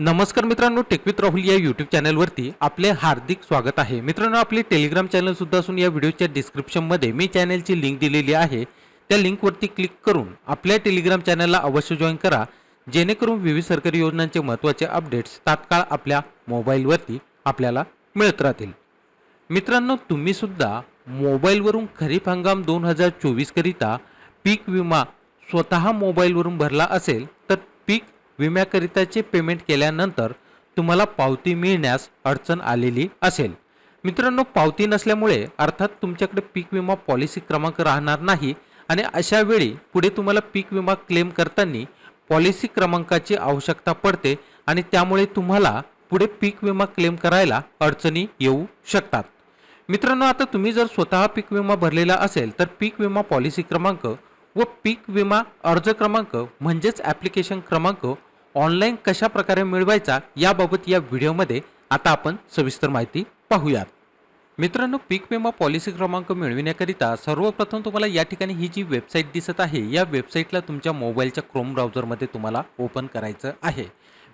नमस्कार मित्रांनो टेकवित राहुल या यूट्यूब चॅनलवरती आपले हार्दिक स्वागत आहे. मित्रांनो आपले टेलिग्राम चॅनल सुद्धा असून या व्हिडिओच्या डिस्क्रिप्शनमध्ये मी चॅनलची लिंक दिलेली आहे. त्या लिंकवरती क्लिक करून आपल्या टेलिग्राम चॅनलला अवश्य जॉईन करा. जेणेकरून विविध सरकारी योजनांचे महत्त्वाचे अपडेट्स तात्काळ आपल्या मोबाईलवरती आपल्याला मिळत राहतील. मित्रांनो तुम्ही सुद्धा मोबाईलवरून खरीप हंगाम दोन हजार चोवीसकरिता पीक विमा स्वतः मोबाईलवरून भरला असेल तर पीक विम्याकरिताचे पेमेंट केल्यानंतर तुम्हाला पावती मिळण्यास अडचण आलेली असेल. मित्रांनो पावती नसल्यामुळे अर्थात तुमच्याकडे पीक विमा पॉलिसी क्रमांक राहणार नाही आणि अशा वेळी पुढे तुम्हाला पीक विमा क्लेम करताना पॉलिसी क्रमांकाची आवश्यकता पडते आणि त्यामुळे तुम्हाला पुढे पीक विमा क्लेम करायला अडचणी येऊ शकतात. मित्रांनो आता तुम्ही जर स्वतः पीक विमा भरलेला असेल तर पीक विमा पॉलिसी क्रमांक व पीक विमा अर्ज क्रमांक म्हणजेच ॲप्लिकेशन क्रमांक ऑनलाईन कशा प्रकारे मिळवायचा याबाबत या व्हिडिओमध्ये आता आपण सविस्तर माहिती पाहूयात. मित्रांनो पीक विमा पॉलिसी क्रमांक मिळविण्याकरिता सर्वप्रथम तुम्हाला या ठिकाणी ही जी वेबसाईट दिसत आहे या वेबसाईटला तुमच्या मोबाईलच्या क्रोम ब्राउझरमध्ये तुम्हाला ओपन करायचं आहे.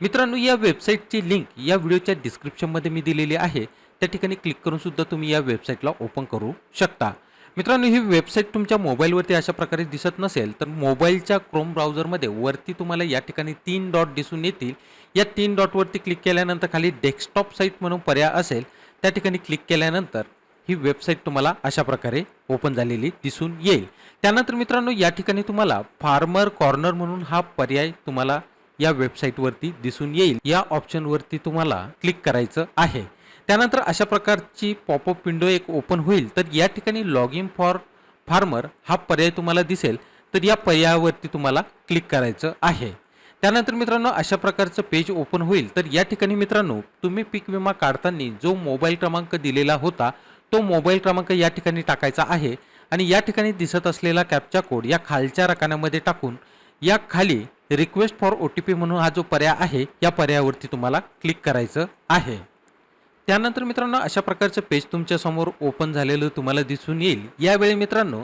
मित्रांनो या वेबसाईटची लिंक या व्हिडिओच्या डिस्क्रिप्शनमध्ये मी दिलेली आहे. त्या ठिकाणी क्लिक करून सुद्धा तुम्ही या वेबसाईटला ओपन करू शकता. मित्रांनो ही वेबसाईट तुमच्या मोबाईलवरती अशा प्रकारे दिसत नसेल तर मोबाईलच्या क्रोम ब्राउझरमध्ये वरती तुम्हाला या ठिकाणी तीन डॉट दिसून येतील. या तीन डॉटवरती क्लिक केल्यानंतर खाली डेस्कटॉप साईट म्हणून पर्याय असेल त्या ठिकाणी क्लिक केल्यानंतर ही वेबसाईट तुम्हाला अशा प्रकारे ओपन झालेली दिसून येईल. त्यानंतर मित्रांनो या ठिकाणी तुम्हाला फार्मर कॉर्नर म्हणून हा पर्याय तुम्हाला या वेबसाईटवरती दिसून येईल. या ऑप्शनवरती तुम्हाला क्लिक करायचं आहे. त्यानंतर अशा प्रकारची पॉपअप विंडो एक ओपन होईल. तर या ठिकाणी लॉग इन फॉर फार्मर हा पर्याय तुम्हाला दिसेल. तर या पर्यायावरती तुम्हाला क्लिक करायचं आहे. त्यानंतर मित्रांनो अशा प्रकारचं पेज ओपन होईल. तर या ठिकाणी मित्रांनो तुम्ही पीक विमा काढताना जो मोबाईल क्रमांक दिलेला होता तो मोबाईल क्रमांक या ठिकाणी टाकायचा आहे. आणि या ठिकाणी दिसत असलेला कॅप्चा कोड या खालच्या रकान्यामध्ये टाकून या खाली request for O T P म्हणून हा जो पर्याय आहे या पर्यायावरती तुम्हाला क्लिक करायचं आहे. त्यानंतर मित्रांनो अशा प्रकारचं पेज तुमच्यासमोर ओपन झालेलं तुम्हाला दिसून येईल. यावेळी मित्रांनो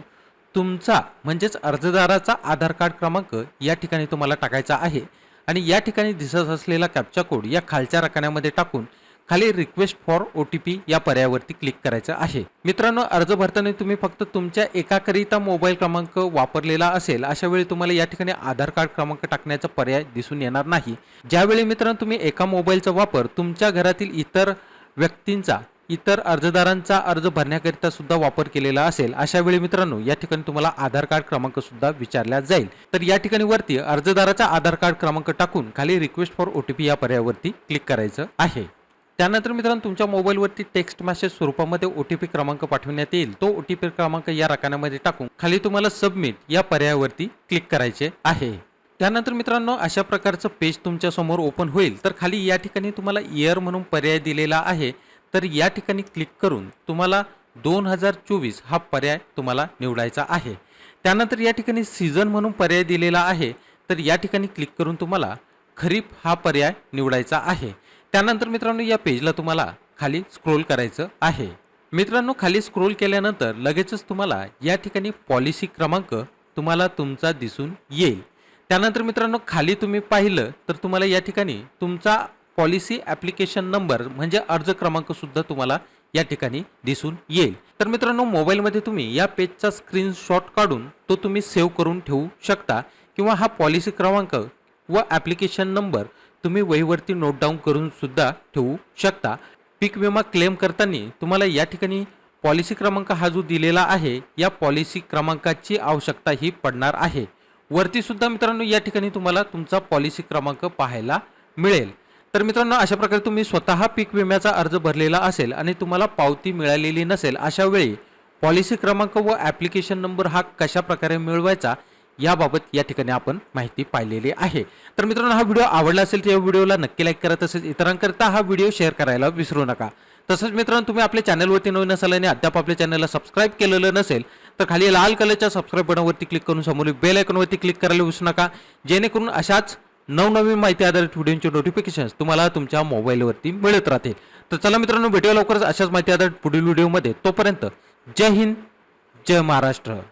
तुमचा म्हणजेच अर्जदाराचा आधार कार्ड क्रमांक या ठिकाणी तुम्हाला टाकायचा आहे आणि या ठिकाणी दिसत असलेला कॅप्चा कोड या खालच्या रकान्यामध्ये टाकून खाली request for O T P या पर्यायावरती क्लिक करायचं आहे. मित्रांनो अर्ज भरताना तुम्ही फक्त तुमच्या एकाकरिता मोबाईल क्रमांक वापरलेला असेल अशा वेळी तुम्हाला या ठिकाणी आधार कार्ड क्रमांक टाकण्याचा पर्याय दिसून येणार नाही. ज्यावेळी मित्रांनो तुम्ही एका मोबाईलचा वापर तुमच्या घरातील इतर व्यक्तींचा इतर अर्जदारांचा अर्ज भरण्याकरिता सुद्धा वापर केलेला असेल अशा वेळी मित्रांनो या ठिकाणी तुम्हाला आधार कार्ड क्रमांक सुद्धा विचारला जाईल. तर या ठिकाणी वरती अर्जदाराचा आधार कार्ड क्रमांक टाकून खाली request for O T P या पर्यायावरती क्लिक करायचं आहे. त्यानंतर मित्रांनो तुमच्या मोबाईलवरती टेक्स्ट मेसेज स्वरूपामध्ये ओ टी पी क्रमांक पाठवण्यात येईल. तो ओ टी पी क्रमांक या रकान्यामध्ये टाकून खाली तुम्हाला सबमिट या पर्यायावरती क्लिक करायचे आहे. त्यानंतर मित्रांनो अशा प्रकारचं पेज तुमच्यासमोर ओपन होईल. तर खाली या ठिकाणी तुम्हाला इयर म्हणून पर्याय दिलेला आहे. तर या ठिकाणी क्लिक करून तुम्हाला दोन हजार चोवीस हा पर्याय तुम्हाला निवडायचा आहे. त्यानंतर या ठिकाणी सीझन म्हणून पर्याय दिलेला आहे. तर या ठिकाणी क्लिक करून तुम्हाला खरीप हा पर्याय निवडायचा आहे. त्यानंतर मित्रांनो या पेजला तुम्हाला खाली स्क्रोल करायचं आहे. मित्रांनो खाली स्क्रोल केल्यानंतर लगेचच तुम्हाला या ठिकाणी पॉलिसी क्रमांक तुम्हाला तुमचा दिसून येईल. त्यानंतर मित्रांनो खाली तुम्ही पाहिलं तर तुम्हाला या ठिकाणी तुमचा पॉलिसी ॲप्लिकेशन नंबर म्हणजे अर्ज क्रमांकसुद्धा तुम्हाला या ठिकाणी दिसून येईल. तर मित्रांनो मोबाईलमध्ये तुम्ही या पेजचा स्क्रीनशॉट काढून तो तुम्ही सेव्ह करून ठेवू शकता किंवा हा पॉलिसी क्रमांक व ॲप्लिकेशन नंबर तुम्ही वहीवरती नोट डाऊन करून सुद्धा ठेवू शकता. पीक विमा क्लेम करताना तुम्हाला या ठिकाणी पॉलिसी क्रमांक हा जो दिलेला आहे या पॉलिसी क्रमांकाची आवश्यकता ही पडणार आहे. वरती सुद्धा मित्रांनो या ठिकाणी तुम्हाला तुमचा पॉलिसी क्रमांक पाहायला मिळेल. तर मित्रांनो अशा प्रकारे तुम्ही स्वतः पीक विम्याचा अर्ज भरलेला असेल आणि तुम्हाला पावती मिळालेली नसेल अशा वेळी पॉलिसी क्रमांक व ॲप्लिकेशन नंबर हा कशा प्रकारे मिळवायचा याबाबत या ठिकाणी आपण माहिती पाहिलेली आहे. तर मित्रांनो हा व्हिडिओ आवडला असेल तर या व्हिडिओला नक्की लाईक करा तसेच इतरांकरता हा व्हिडिओ शेअर करायला विसरू नका. तसंच मित्रांनो तुम्ही आपल्या चॅनलवरती नवीन असाल आणि अद्याप आपल्या चॅनलला सबस्क्राईब केलेलं नसेल तर खाली लाल कलरच्या सबस्क्राईब बटनवरती क्लिक करून समोर बेल आयकॉनवरती क्लिक करायला विसरू नका. जेणेकरून अशाच नवनवीन माहिती आधारित व्हिडिओचे नोटिफिकेशन्स तुम्हाला तुमच्या मोबाईलवरती मिळत राहतील. तर चला मित्रांनो भेटूया लवकरच अशाच माहिती आधारित पुढील व्हिडिओमध्ये तोपर्यंत जय हिंद जय महाराष्ट्र.